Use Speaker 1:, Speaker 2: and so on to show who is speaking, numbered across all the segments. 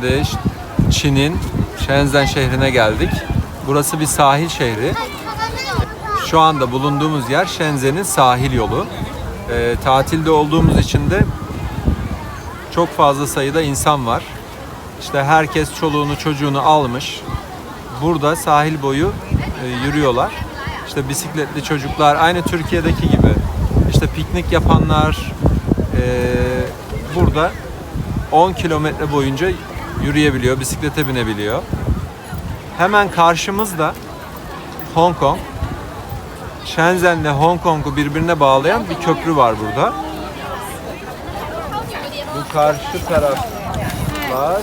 Speaker 1: Şimdi Çin'in Shenzhen şehrine geldik. Burası bir sahil şehri. Şu anda bulunduğumuz yer Shenzhen'in sahil yolu. Ee, tatilde olduğumuz için de çok fazla sayıda insan var. İşte herkes çoluğunu çocuğunu almış. Burada sahil boyu e, yürüyorlar. İşte bisikletli çocuklar aynı Türkiye'deki gibi. İşte piknik yapanlar e, burada 10 kilometre boyunca yürüyebiliyor, bisiklete binebiliyor. Hemen karşımızda Hong Kong. Shenzhen ile Hong Kong'u birbirine bağlayan bir köprü var burada. Bu karşı taraf var.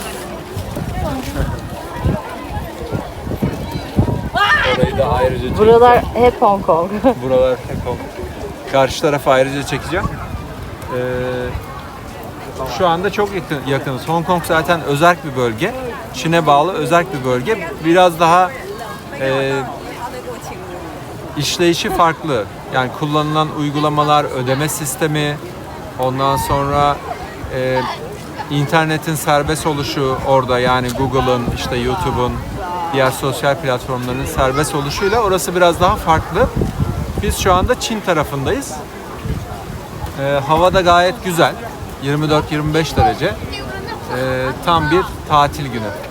Speaker 1: Orayı da ayrıca çekeceğim.
Speaker 2: Buralar hep Hong Kong.
Speaker 1: Buralar hep Hong Karşı tarafı ayrıca çekeceğim. Ee, şu anda çok yakın, yakınız. Hong Kong zaten özerk bir bölge. Çin'e bağlı özerk bir bölge. Biraz daha e, işleyişi farklı. Yani kullanılan uygulamalar, ödeme sistemi, ondan sonra e, internetin serbest oluşu orada yani Google'ın, işte YouTube'un, diğer sosyal platformların serbest oluşuyla orası biraz daha farklı. Biz şu anda Çin tarafındayız. E, hava da gayet güzel. 24-25 derece. E, tam bir tatil günü.